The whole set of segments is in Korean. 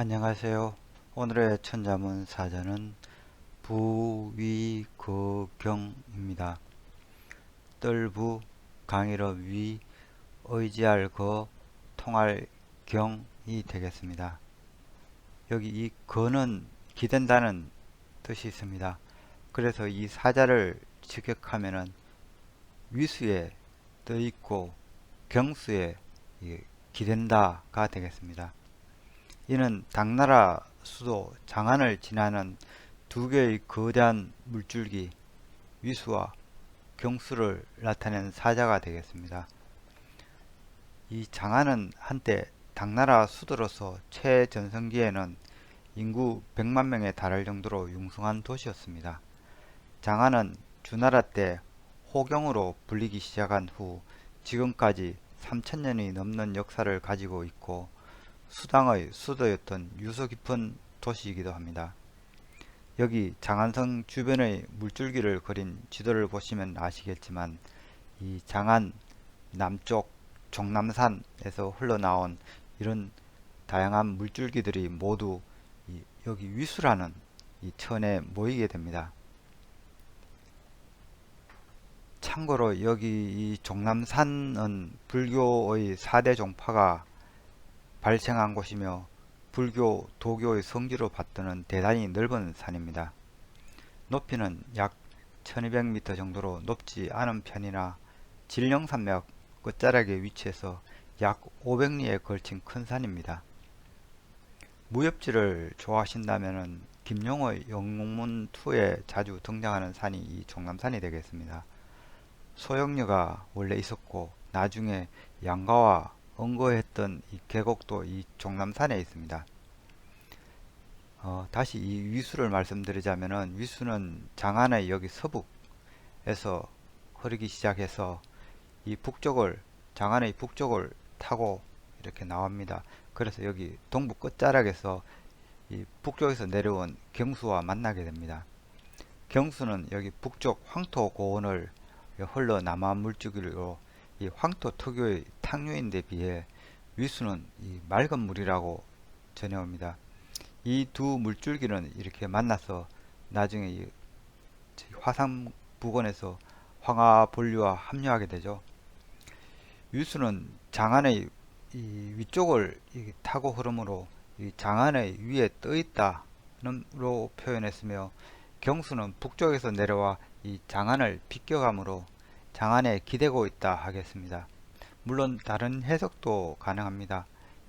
안녕하세요. 오늘의 천자문 사전은 부위거경입니다. 뜰부 강일어 위 의지할 거 통할 경이 되겠습니다. 여기 이 거는 기댄다는 뜻이 있습니다. 그래서 이 사자를 직역하면은 위수에 떠 있고 경수에 이 기댄다가 되겠습니다. 이는 당나라 수도 장안을 지나는 두 개의 거대한 물줄기 위수와 경수를 나타낸 사자가 되겠습니다. 이 장안은 한때 당나라 수도로서 최전성기에는 인구 100만 명에 달할 정도로 융성한 도시였습니다. 장안은 주나라 때 호경으로 불리기 시작한 후 지금까지 3000년이 넘는 역사를 가지고 있고 수당의 수도였던 유서 깊은 도시이기도 합니다. 여기 장안성 주변의 물줄기를 그린 지도를 보시면 아시겠지만 이 장안 남쪽 종남산에서 흘러나온 이런 다양한 물줄기들이 모두 여기 위수라는 이 천에 모이게 됩니다. 참고로 여기 이 종남산은 불교의 4대 종파가 발생한 곳이며 불교, 도교의 성지로 받드는 대단히 넓은 산입니다. 높이는 약 1200m 정도로 높지 않은 편이나 진령산맥 끝자락에 위치해서 약 500리에 걸친 큰 산입니다. 무협지를 좋아하신다면 김용의 영웅문2에 자주 등장하는 산이 이 종남산이 되겠습니다. 소영녀가 원래 있었고 나중에 양가와 언거했던 이 계곡도 이 종남산에 있습니다. 어, 다시 이 위수를 말씀드리자면은 위수는 장안의 여기 서북에서 흐르기 시작해서 이 북쪽을 장안의 북쪽을 타고 이렇게 나옵니다. 그래서 여기 동부 끝자락에서 이 북쪽에서 내려온 경수와 만나게 됩니다. 경수는 여기 북쪽 황토 고원을 흘러 남아 물줄기로 이 황토 특유의 탕류인데 비해 위수는 이 맑은 물이라고 전해옵니다. 이 두 물줄기는 이렇게 만나서 나중에 이 화산 부근에서 황화 본류와 합류하게 되죠. 위수는 장안의 이 위쪽을 타고 흐르므로 이 장안의 위에 떠 있다로 표현했으며 경수는 북쪽에서 내려와 이 장안을 비껴가므로 장안에 기대고 있다 하겠습니다. 물론 다른 해석도 가능합니다.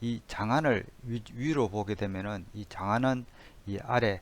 이 장안을 위, 로 보게 되면은 이 장안은 이 아래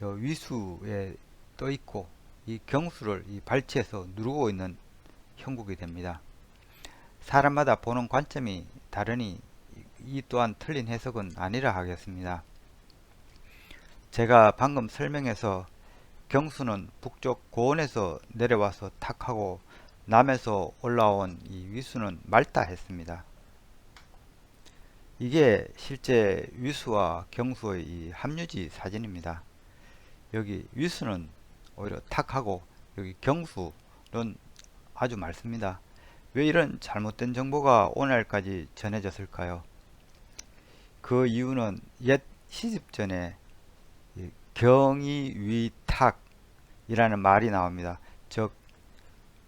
위수에 떠 있고 이 경수를 이 발치에서 누르고 있는 형국이 됩니다. 사람마다 보는 관점이 다르니 이 또한 틀린 해석은 아니라 하겠습니다. 제가 방금 설명해서 경수는 북쪽 고원에서 내려와서 탁하고 남에서 올라온 이 위수는 맑다 했습니다. 이게 실제 위수와 경수의 이 합류지 사진입니다. 여기 위수는 오히려 탁하고 여기 경수는 아주 맑습니다. 왜 이런 잘못된 정보가 오늘까지 전해졌을까요? 그 이유는 옛 시집 전에 경이 위탁이라는 말이 나옵니다. 즉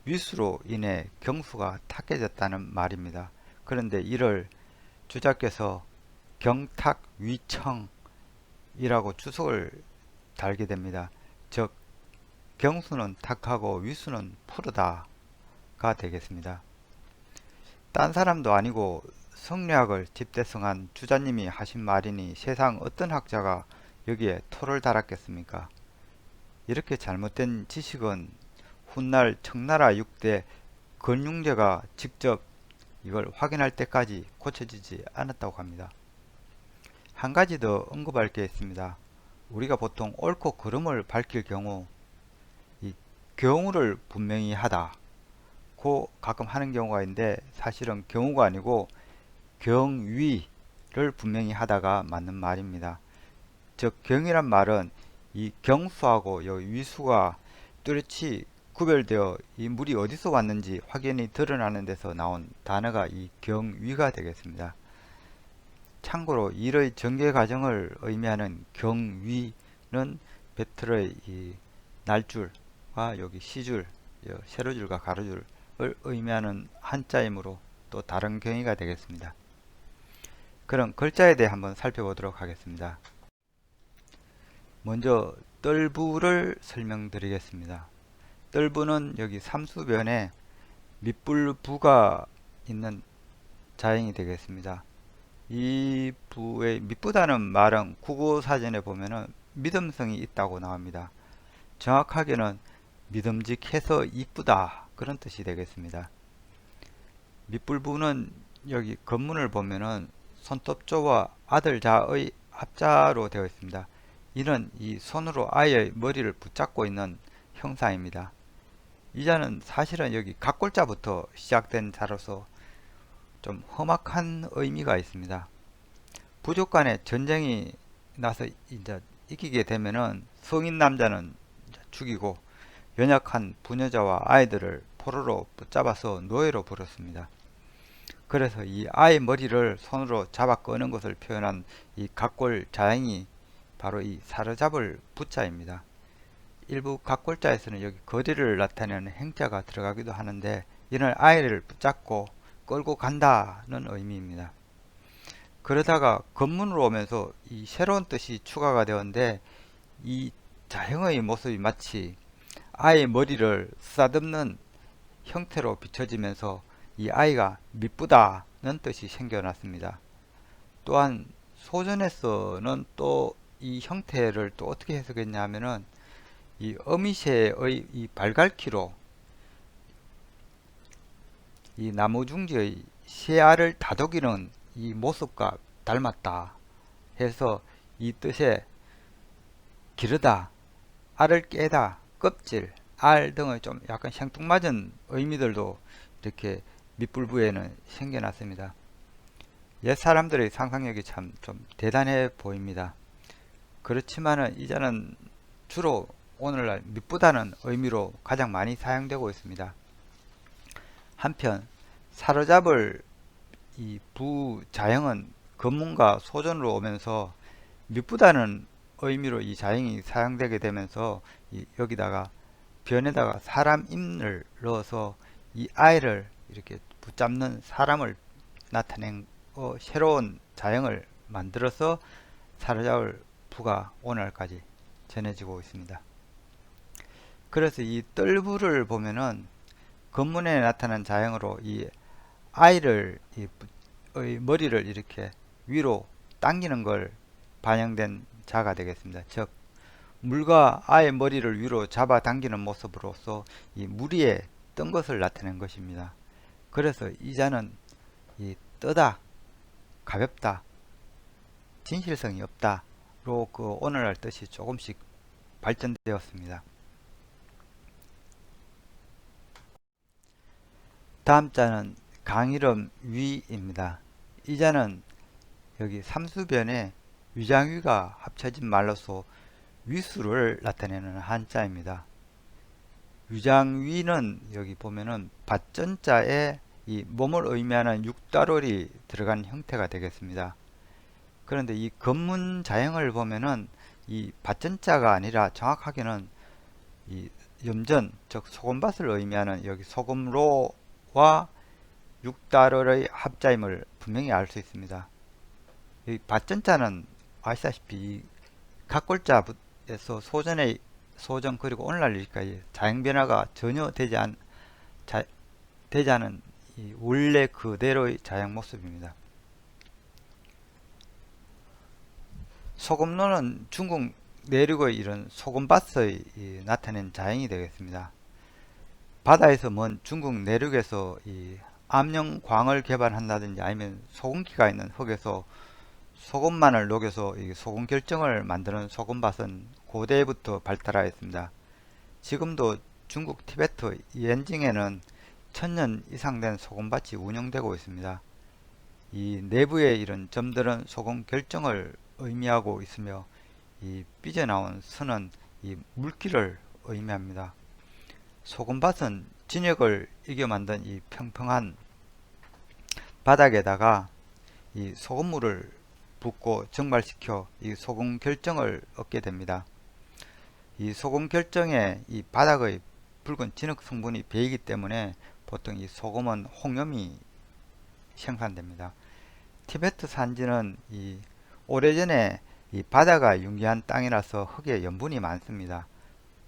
위수로 인해 경수가 탁해졌다는 말입니다. 그런데 이를 주자께서 경탁 위청이라고 주석을 달게 됩니다. 즉 경수는 탁하고 위수는 푸르다가 되겠습니다. 딴 사람도 아니고 성리학을 집대성한 주자님이 하신 말이니 세상 어떤 학자가 여기에 토를 달았겠습니까? 이렇게 잘못된 지식은 훗날 청나라 6대 건융제가 직접 이걸 확인할 때까지 고쳐지지 않았다고 합니다. 한 가지 더 언급할 게 있습니다. 우리가 보통 옳고 그름을 밝힐 경우 이 경우를 분명히 하다 고 가끔 하는 경우가 있는데 사실은 경우가 아니고 경위를 분명히 하다가 맞는 말입니다. 즉 경이란 말은 이 경수하고 여 위수가 뚜렷이 구별되어 이 물이 어디서 왔는지 확연히 드러나는 데서 나온 단어가 이 경위가 되겠습니다. 참고로 일의 전개 과정을 의미하는 경위는 배틀의 이 날줄과 여기 시줄, 여 세로줄과 가로줄을 의미하는 한자이므로 또 다른 경위가 되겠습니다. 그럼 글자에 대해 한번 살펴보도록 하겠습니다. 먼저 뜰부를 설명드리겠습니다. 뜰부는 여기 삼수변에 밑불 부가 있는 자행이 되겠습니다. 이 부의 밑부다는 말은 국어사전에 보면은 믿음성이 있다고 나옵니다. 정확하게는 믿음직해서 이쁘다 그런 뜻이 되겠습니다. 밑불부는 여기 건문을 보면은 손톱조와 아들자의 합자로 되어 있습니다. 이는 이 손으로 아이의 머리를 붙잡고 있는 형사입니다. 이 자는 사실은 여기 각골자부터 시작된 자로서 좀 험악한 의미가 있습니다. 부족 간에 전쟁이 나서 이제 이기게 되면은 성인 남자는 죽이고 연약한 부녀자와 아이들을 포로로 붙잡아서 노예로 버렸습니다. 그래서 이 아이 머리를 손으로 잡아 꺼는 것을 표현한 이 각골 자행이 바로 이 사로잡을 부자입니다. 일부 각골자에서는 여기 거리를 나타내는 행자가 들어가기도 하는데 이는 아이를 붙잡고 끌고 간다는 의미입니다. 그러다가 건문으로 오면서 이 새로운 뜻이 추가가 되었는데 이 자형의 모습이 마치 아이의 머리를 쓰다듬는 형태로 비춰지면서 이 아이가 미쁘다는 뜻이 생겨났습니다. 또한 소전에서는 또 이 형태를 또 어떻게 해석했냐 하면은 이 어미새의 이 발갈키로 이 나무중지의 새알을 다독이는 이 모습과 닮았다 해서 이 뜻에 기르다, 알을 깨다, 껍질, 알 등의 좀 약간 생뚱맞은 의미들도 이렇게 밑불부에는 생겨났습니다. 옛 사람들의 상상력이 참 좀 대단해 보입니다. 그렇지만은 이제는 주로 오늘날 밑보다는 의미로 가장 많이 사용되고 있습니다. 한편 사로잡을 이 부자형은 건문과 소전으로 오면서 밑보다는 의미로 이 자형이 사용되게 되면서 여기다가 변에다가 사람 임을 넣어서 이 아이를 이렇게 붙잡는 사람을 나타낸 어, 새로운 자형을 만들어서 사로잡을 부가 오늘까지 전해지고 있습니다. 그래서 이 뜰부를 보면은 건문에 나타난 자형으로 이 아이를 이 머리를 이렇게 위로 당기는 걸 반영된 자가 되겠습니다. 즉 물과 아이의 머리를 위로 잡아 당기는 모습으로서 이 무리에 뜬 것을 나타낸 것입니다. 그래서 이 자는 이 뜨다, 가볍다, 진실성이 없다로 그 오늘날 뜻이 조금씩 발전되었습니다. 다음 자는 강이름 위입니다. 이 자는 여기 삼수변에 위장위가 합쳐진 말로서 위수를 나타내는 한자입니다. 위장위는 여기 보면은 밭전자에 이 몸을 의미하는 육다롤이 들어간 형태가 되겠습니다. 그런데 이 건문 자형을 보면은 이 밭전자가 아니라 정확하게는 이 염전 즉 소금밭을 의미하는 여기 소금로 와 육다롤의 합자임을 분명히 알 수 있습니다. 이 밭전자는 아시다시피 각골자에서 소전의 소전 그리고 오늘날 일까지 자행 변화가 전혀 되지 않 자, 되지 않은 원래 그대로의 자양 모습입니다. 소금로는 중국 내륙의 이런 소금밭의 나타낸 자행이 되겠습니다. 바다에서 먼 중국 내륙에서 이 암령 광을 개발한다든지 아니면 소금기가 있는 흙에서 소금만을 녹여서 소금 결정을 만드는 소금밭은 고대부터 발달하였습니다. 지금도 중국 티베트 이엔징에는 천년 이상 된 소금밭이 운영되고 있습니다. 이 내부의 이런 점들은 소금 결정을 의미하고 있으며 이 삐져나온 선은 이 물기를 의미합니다. 소금밭은 진역을 이겨 만든 이 평평한 바닥에다가 이 소금물을 붓고 증발시켜 이 소금 결정을 얻게 됩니다. 이 소금 결정에 이 바닥의 붉은 진흙 성분이 배이기 때문에 보통 이 소금은 홍염이 생산됩니다. 티베트 산지는 이 오래전에 이 바다가 융기한 땅이라서 흙에 염분이 많습니다.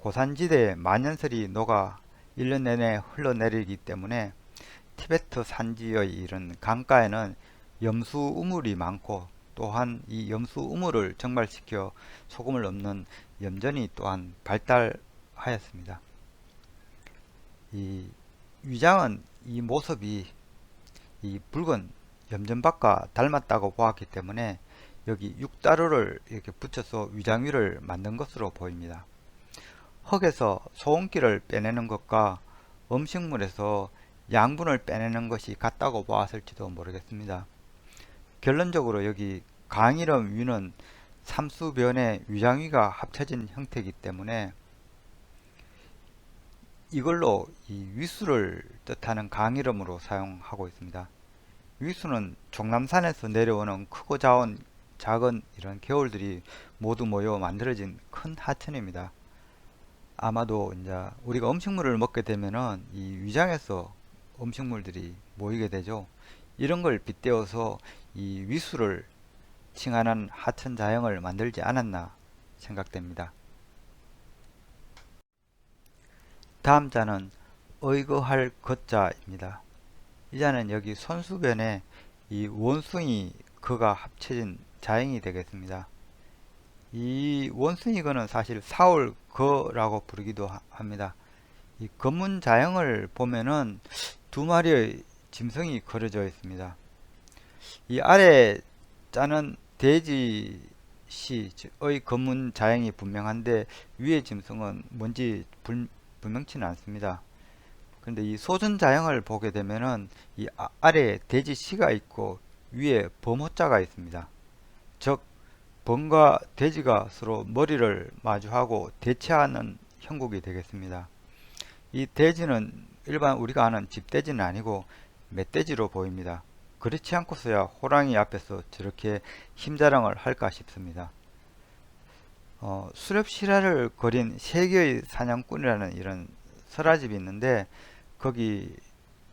고산지대에 만년설이 녹아 1년 내내 흘러내리기 때문에 티베트 산지의 이런 강가에는 염수 우물이 많고 또한 이 염수 우물을 증발시켜 소금을 넣는 염전이 또한 발달하였습니다. 이 위장은 이 모습이 이 붉은 염전박과 닮았다고 보았기 때문에 여기 육다루를 이렇게 붙여서 위장 위를 만든 것으로 보입니다. 흙에서 소음기를 빼내는 것과 음식물에서 양분을 빼내는 것이 같다고 보았을지도 모르겠습니다. 결론적으로 여기 강이름 위는 삼수변의 위장위가 합쳐진 형태이기 때문에 이걸로 이 위수를 뜻하는 강이름으로 사용하고 있습니다. 위수는 종남산에서 내려오는 크고 작은, 이런 개울들이 모두 모여 만들어진 큰 하천입니다. 아마도 이제 우리가 음식물을 먹게 되면은 이 위장에서 음식물들이 모이게 되죠. 이런 걸 빗대어서 이 위수를 칭하는 하천 자형을 만들지 않았나 생각됩니다. 다음 자는 의거할 것자입니다. 이 자는 여기 손수변에 이 원숭이 거가 합쳐진 자형이 되겠습니다. 이 원숭이 거는 사실 사울 거라고 부르기도 합니다. 이 검문 자형을 보면은 두 마리의 짐승이 그려져 있습니다. 이 아래 자는 돼지 시의 검문 자형이 분명한데 위의 짐승은 뭔지 불, 분명치는 않습니다. 그런데 이 소전 자형을 보게 되면은 이 아, 아래에 돼지 시가 있고 위에 범호자가 있습니다. 즉 범과 돼지가 서로 머리를 마주하고 대체하는 형국이 되겠습니다. 이 돼지는 일반 우리가 아는 집돼지는 아니고 멧돼지로 보입니다. 그렇지 않고서야 호랑이 앞에서 저렇게 힘자랑을 할까 싶습니다. 어, 수렵 실화를 그린 세계의 사냥꾼이라는 이런 설화집이 있는데 거기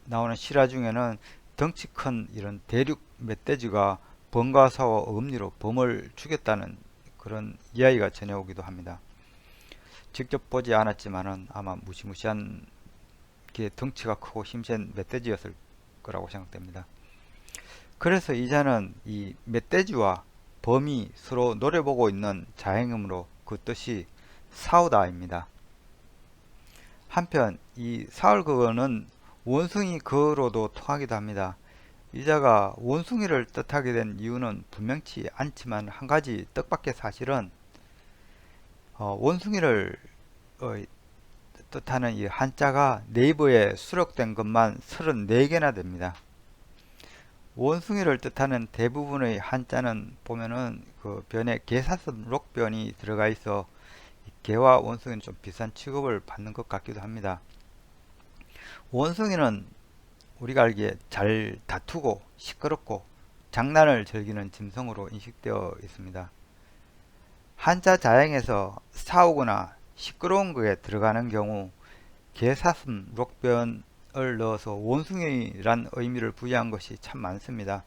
나오는 실화 중에는 덩치 큰 이런 대륙 멧돼지가 번가사와 어금니로 범을 죽였다는 그런 이야기가 전해오기도 합니다. 직접 보지 않았지만은 아마 무시무시한 게 덩치가 크고 힘센 멧돼지였을 거라고 생각됩니다. 그래서 이자는 이 멧돼지와 범이 서로 노려보고 있는 자행음으로 그 뜻이 싸우다입니다. 한편 이 사울그어는 원숭이 그어로도 통하기도 합니다. 이자가 원숭이를 뜻하게 된 이유는 분명치 않지만 한 가지 뜻밖의 사실은 어, 원숭이를 어, 뜻하는 이 한자가 네이버에 수록된 것만 34개나 됩니다. 원숭이를 뜻하는 대부분의 한자는 보면은 그 변에 개사슴 록변이 들어가 있어 개와 원숭이는 좀 비싼 취급을 받는 것 같기도 합니다. 원숭이는 우리가 알기에 잘 다투고 시끄럽고 장난을 즐기는 짐승으로 인식되어 있습니다. 한자 자행에서 싸우거나 시끄러운 것에 들어가는 경우 개사슴 록변을 넣어서 원숭이란 의미를 부여한 것이 참 많습니다.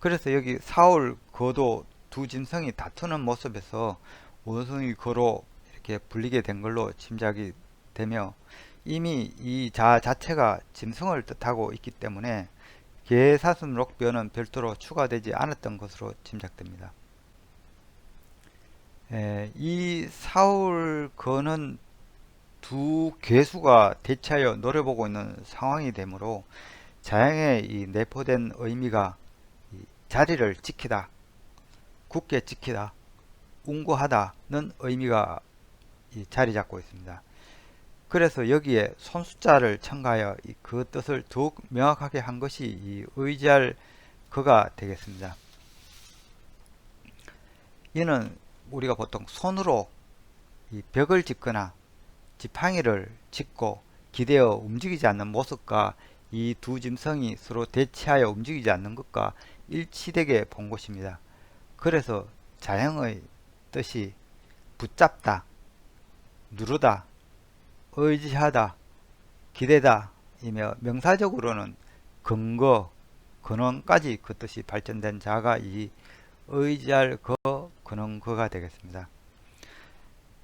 그래서 여기 사울 거도 두 짐승이 다투는 모습에서 원숭이 거로 이렇게 불리게 된 걸로 짐작이 되며 이미 이 자 자체가 짐승을 뜻하고 있기 때문에 개사슴 록변은 별도로 추가되지 않았던 것으로 짐작됩니다. 에, 이 사울 거는 두 괴수가 대체하여 노려보고 있는 상황이 되므로 자양의 이 내포된 의미가 자리를 지키다, 굳게 지키다, 운고하다는 의미가 자리 잡고 있습니다. 그래서 여기에 손숫자를 첨가하여 그 뜻을 더욱 명확하게 한 것이 이 의지할 그가 되겠습니다. 이는 우리가 보통 손으로 이 벽을 짓거나 지팡이를 짚고 기대어 움직이지 않는 모습과 이 두 짐승이 서로 대치하여 움직이지 않는 것과 일치되게 본 것입니다. 그래서 자형의 뜻이 붙잡다, 누르다, 의지하다, 기대다 이며 명사적으로는 근거, 근원까지 그 뜻이 발전된 자가 이 의지할 거, 근원 거가 되겠습니다.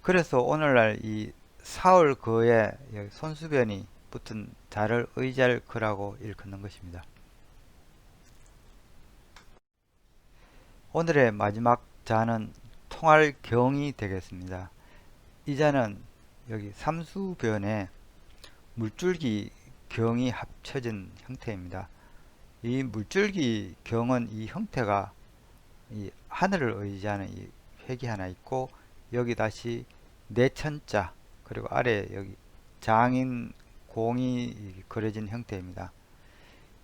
그래서 오늘날 이 사울 거에 손수변이 붙은 자를 의지할 거라고 일컫는 것입니다. 오늘의 마지막 자는 통할 경이 되겠습니다. 이 자는 여기 삼수변에 물줄기 경이 합쳐진 형태입니다. 이 물줄기 경은 이 형태가 이 하늘을 의지하는 이 획이 하나 있고 여기 다시 내천자 그리고 아래 여기 장인 공이 그려진 형태입니다.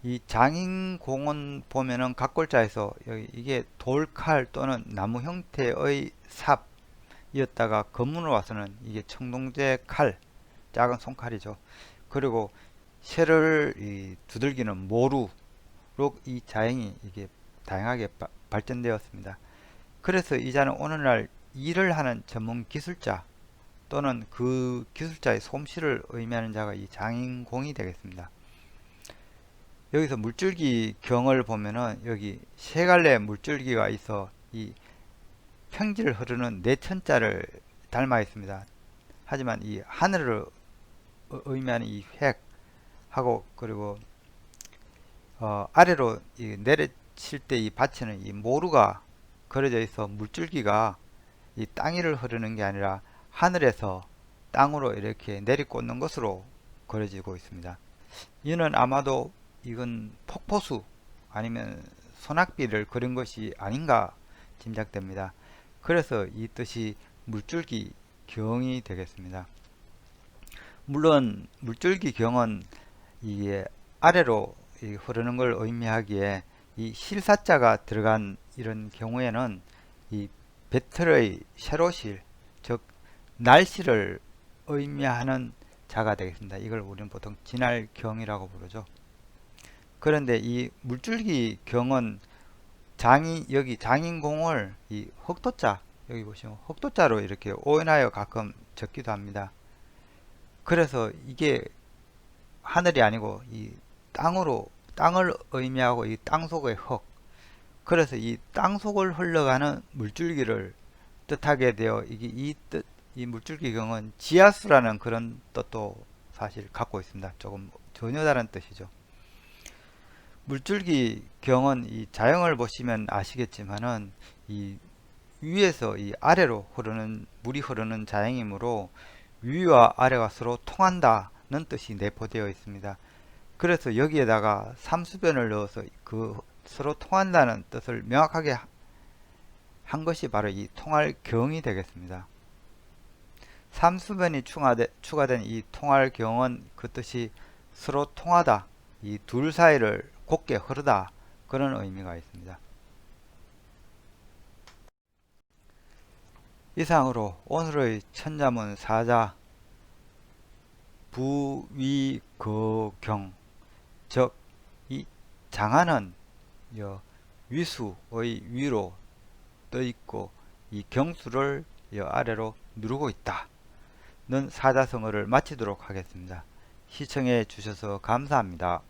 이 장인 공은 보면은 각골자에서 여기 이게 돌칼 또는 나무 형태의 삽 이었다가 검문으로 와서는 이게 청동제 칼 작은 손칼이죠. 그리고 쇠를 이 두들기는 모루로 이 자행이 이게 다양하게 바, 발전되었습니다. 그래서 이 자는 오늘날 일을 하는 전문 기술자 또는 그 기술자의 솜씨를 의미하는 자가 이 장인공이 되겠습니다. 여기서 물줄기 경을 보면은 여기 세 갈래 물줄기가 있어 이 평지를 흐르는 내천자를 닮아 있습니다. 하지만 이 하늘을 의미하는 이 획하고 그리고 어 아래로 내려칠 때 이 받치는 이 모루가 그려져 있어 물줄기가 이 땅 위를 흐르는 게 아니라 하늘에서 땅으로 이렇게 내리꽂는 것으로 그려지고 있습니다. 이는 아마도 이건 폭포수 아니면 소낙비를 그린 것이 아닌가 짐작됩니다. 그래서 이 뜻이 물줄기 경이 되겠습니다. 물론 물줄기 경은 이게 아래로 흐르는 걸 의미하기에 이 실사자가 들어간 이런 경우에는 이 배틀의 세로실 즉 날씨를 의미하는 자가 되겠습니다. 이걸 우리는 보통 진할경이라고 부르죠. 그런데 이 물줄기 경은 장이 여기 장인공을 이 흑도자 여기 보시면 흑도자로 이렇게 오인하여 가끔 적기도 합니다. 그래서 이게 하늘이 아니고 이 땅으로 땅을 의미하고 이 땅 속의 흙 그래서 이 땅 속을 흘러가는 물줄기를 뜻하게 되어 이게 이 뜻, 이 물줄기 경은 지하수라는 그런 뜻도 사실 갖고 있습니다. 조금 전혀 다른 뜻이죠. 물줄기 경은 이 자형을 보시면 아시겠지만은 이 위에서 이 아래로 흐르는 물이 흐르는 자형이므로 위와 아래가 서로 통한다는 뜻이 내포되어 있습니다. 그래서 여기에다가 삼수변을 넣어서 그 서로 통한다는 뜻을 명확하게 한 것이 바로 이 통할 경이 되겠습니다. 삼수변이 추가된 이 통할 경은 그 뜻이 서로 통하다, 이 둘 사이를 곱게 흐르다 그런 의미가 있습니다. 이상으로 오늘의 천자문 사자 부위거경 즉 이 장하는 위수의 위로 떠 있고 이 경수를 아래로 누르고 있다. 는 사자성어를 마치도록 하겠습니다. 시청해 주셔서 감사합니다.